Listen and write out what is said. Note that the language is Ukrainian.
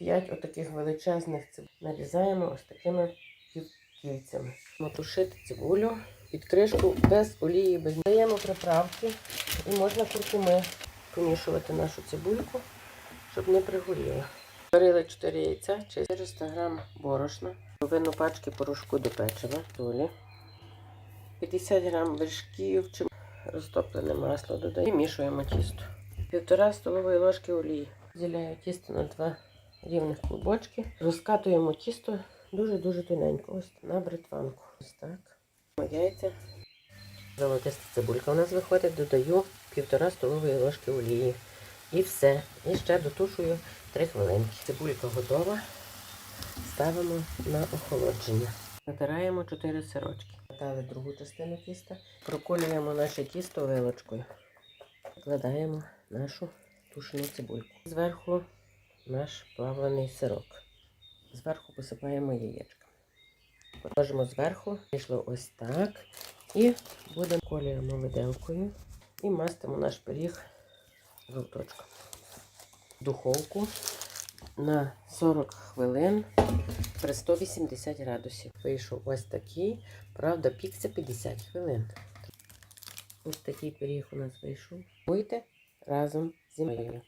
5 отаких величезних цибуль нарізаємо ось такими півкільцями. Мотушити цибулю під кришку без олії, без даємо приправки і можна куркуми помішувати нашу цибульку, щоб не пригоріла. Варили 4 яйця, 400 грам борошна, половину пачки порошку до печива, солі, 50 грам вершків чи розтоплене масло додаємо і мішуємо тісто. Півтора столової ложки олії. Розділяю тісто на два рівних клубочки. Розкатуємо тісто дуже-дуже тоненько. Ось на бритванку. Ось так. Яйця. Золотиста цибулька у нас виходить, додаю півтора столової ложки олії. І все. І ще дотушую 3 хвилинки. Цибулька готова. Ставимо на охолодження. Натираємо 4 сирочки. Натали другу частину тіста. Проколюємо наше тісто вилочкою. Вкладаємо нашу тушену цибульку. Зверху наш плавлений сирок. Зверху посипаємо яєчка. Положимо зверху, вийшло ось так. І будемо колюємо виделкою і мастимо наш пиріг жовточком. Духовку на 40 хвилин при 180 градусів. Вийшов ось такий. Правда, пікся 50 хвилин. Ось такий пиріг у нас вийшов. Будьте разом зі мною.